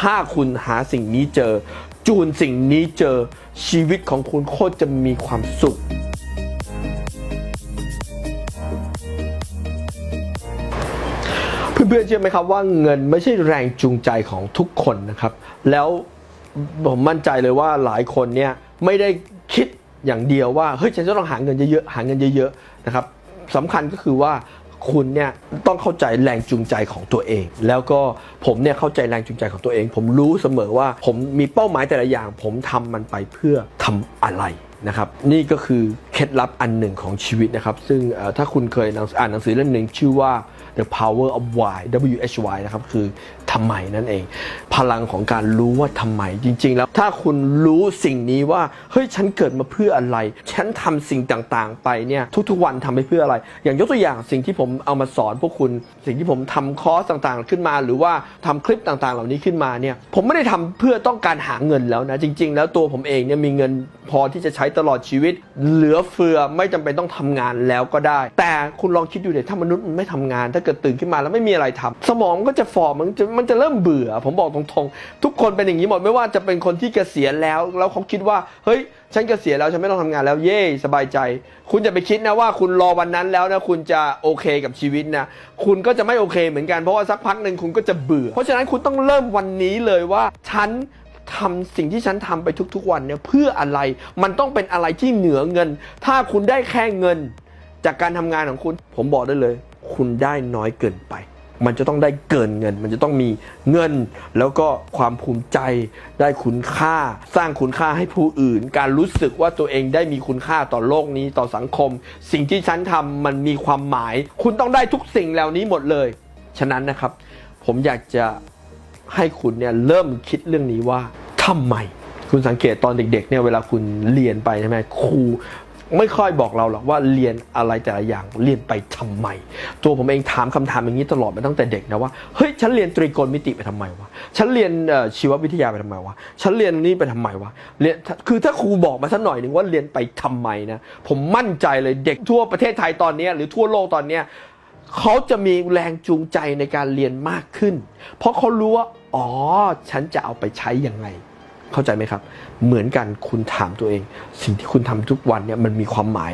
ถ้าคุณหาสิ่งนี้เจอ จูนสิ่งนี้เจอชีวิตของคุณโคตรจะมีความสุข เพื่อนๆเชื่อไหมครับว่าเงินไม่ใช่แรงจูงใจของทุกคนนะครับ แล้วผมมั่นใจเลยว่าหลายคนเนี่ยไม่ได้คิดอย่างเดียวว่าเฮ้ยฉันจะต้องหาเงินเยอะๆหาเงินเยอะๆนะครับสำคัญก็คือว่า คุณเนี่ยต้องเข้าใจแรงจูงใจของตัวเอง แล้วก็ผมเนี่ยเข้าใจแรงจูงใจของตัวเอง ผมรู้เสมอว่าผมมีเป้าหมายแต่ละอย่าง ผมทำมันไปเพื่อทำอะไรนะครับ นี่ก็คือ ล็ดลับอันหนึ่งของชีวิตนะครับ ซึ่งถ้าคุณเคยอ่านหนังสือเล่มหนึ่งชื่อว่า The Power of Why W H Y นะครับ คือทำไมนั่นเอง พลังของการรู้ว่าทำไมจริง ๆ แล้ว ถ้าคุณรู้สิ่งนี้ว่า เฮ้ย ฉันเกิดมาเพื่ออะไร ฉันทำสิ่งต่างๆ ไปเนี่ยทุกๆวันทำไปเพื่ออะไร อย่างยกตัวอย่างสิ่งที่ผมเอามาสอนพวกคุณ สิ่งที่ผมทำคอร์สต่างๆ ขึ้นมา หรือว่าทำคลิปต่างๆ เหล่านี้ขึ้นมาเนี่ยผมไม่ได้ทำเพื่อต้องการหาเงินแล้วนะจริง ๆ แล้วตัวผมเองเนี่ยมีเงินพอที่จะใช้ตลอดชีวิตเหลือเฟือไม่จำเป็นต้องทำงานแล้วก็ได้ แต่คุณลองคิดดูเดี๋ยถ้ามนุษย์มันไม่ทำงาน ถ้าเกิดตื่นขึ้นมาแล้วไม่มีอะไรทำสมองก็จะฟอร์มมันจะมันจะเริ่มเบื่อ ผมบอกตรงๆ ทุกคนเป็นอย่างนี้หมดไม่ว่าจะเป็นคนที่เกษียณแล้ว แล้วเขาคิดว่าเฮ้ยฉันเกษียณแล้วฉันไม่ต้องทำงานแล้วเย่สบายใจ คุณจะไปคิดนะว่าคุณรอวันนั้นแล้วนะคุณจะโอเคกับชีวิตนะคุณก็จะไม่โอเคเหมือนกันเพราะว่าสักพักหนึ่งคุณก็จะเบื่อ เพราะฉะนั้นคุณต้องเริ่มวันนี้เลยว่าฉัน ทำสิ่งที่ฉันทำไปทุกๆวันเนี่ยเพื่ออะไร มันต้องเป็นอะไรที่เหนือเงิน ถ้าคุณได้แค่เงิน จากการทำงานของคุณ ผมบอกได้เลย คุณได้น้อยเกินไป มันจะต้องได้เกินเงิน มันจะต้องมีเงิน แล้วก็ความภูมิใจ ได้คุณค่า สร้างคุณค่าให้ผู้อื่น การรู้สึกว่าตัวเองได้มีคุณค่าต่อโลกนี้ต่อสังคม สิ่งที่ฉันทำมันมีความหมาย คุณต้องได้ทุกสิ่งเหล่านี้หมดเลย ฉะนั้นนะครับ ผมอยากจะให้คุณเนี่ยเริ่มคิดเรื่องนี้ว่า ทำไม คุณสังเกตตอนเด็กๆเนี่ยเวลาคุณเรียนไปใช่ไหมครูไม่ค่อยบอกเราหรอกว่าเรียนอะไรแต่ละอย่างเรียนไปทำไม ตัวผมเองถามคำถามอย่างนี้ตลอดมาตั้งแต่เด็กนะว่าเฮ้ยฉันเรียนตรีโกณมิติไปทำไมวะฉันเรียนชีววิทยาไปทำไมวะฉันเรียนนี่ไปทำไมวะเรียนคือถ้าครูบอกมาสักหน่อยหนึ่งว่าเรียนไปทำไมนะผมมั่นใจเลยเด็กทั่วประเทศไทยตอนนี้หรือทั่วโลกตอนเนี้ยเขาจะมีแรงจูงใจในการเรียนมากขึ้น เพราะเขารู้ว่าอ๋อฉันจะเอาไปใช้ยังไง เข้าใจไหมครับ เหมือนกันคุณถามตัวเอง สิ่งที่คุณทำทุกวันเนี่ยมันมีความหมาย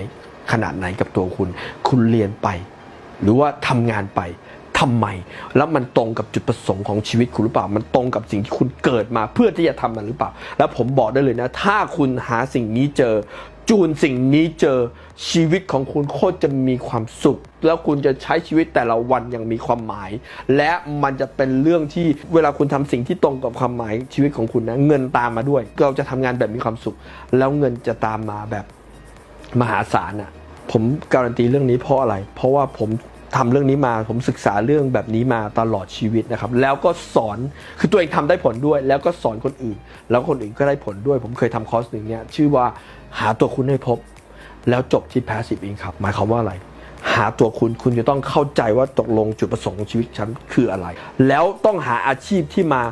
ขนาดไหนกับตัวคุณ คุณเรียนไป หรือว่าทำงานไป ทำไม แล้วมันตรงกับจุดประสงค์ของชีวิตคุณหรือเปล่า มันตรงกับสิ่งที่คุณเกิดมาเพื่อที่จะทำมันหรือเปล่า แล้วผมบอกได้เลยนะ ถ้าคุณหาสิ่งนี้เจอ จูนสิ่งนี้เจอชีวิตของคุณโคตรจะมีความสุข แล้วคุณจะใช้ชีวิตแต่ละวันอย่างมีความหมาย และมันจะเป็นเรื่องที่เวลาคุณทำสิ่งที่ตรงกับความหมายชีวิตของคุณนะเงินตามมาด้วย เราจะทำงานแบบมีความสุข แล้วเงินจะตามมาแบบมหาศาลอะผมการันตีเรื่องนี้เพราะอะไร เพราะว่าผม ทำเรื่องนี้มา ผมศึกษาเรื่องแบบนี้มาตลอดชีวิตนะครับ แล้วก็สอนคือตัวเองทำได้ผลด้วย แล้วก็สอนคนอื่น แล้วคนอื่นก็ได้ผลด้วย ผมเคยทำคอร์สหนึ่งเนี่ยชื่อว่าหาตัวคุณให้พบ แล้วจบที่ passive income หมายความว่าอะไร หาตัวคุณคุณจะต้องเข้าใจว่าตกลงจุดประสงค์ของชีวิตฉันคืออะไร แล้วต้องหาอาชีพที่มา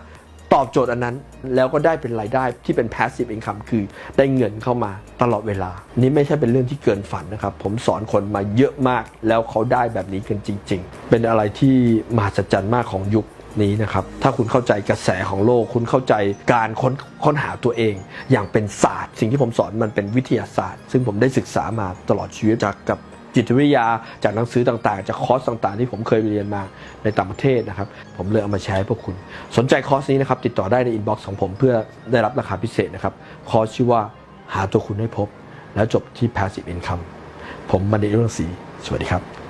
ตอบโจทย์อันนั้น แล้วก็ได้เป็นรายได้ที่เป็น passive income คือได้เงินเข้ามาตลอดเวลา นี่ไม่ใช่เป็นเรื่องที่เกินฝันนะครับ ผมสอนคนมาเยอะมาก แล้วเขาได้แบบนี้กันจริง ๆ เป็นอะไรที่มหัศจรรย์มากของยุคนี้นะครับถ้าคุณเข้าใจกระแสของโลก คุณเข้าใจการค้นค้นหาตัวเอง อย่างเป็นศาสตร์ สิ่งที่ผมสอนมันเป็นวิทยาศาสตร์ ซึ่งผมได้ศึกษามาตลอดชีวิตจากกับ จิตวิทยาจากหนังสือต่างๆ จากคอร์สต่างๆ ที่ผมเคยเรียนมาในต่างประเทศนะครับ ผมเลยเอามาแชร์ให้พวกคุณ สนใจคอร์สนี้นะครับ ติดต่อได้ในอินบ็อกซ์ของผมเพื่อได้รับราคาพิเศษนะครับ คอร์สชื่อว่าหาตัวคุณให้พบ แล้วจบที่ passive income ผมมันดีเรื่องสีสวัสดีครับ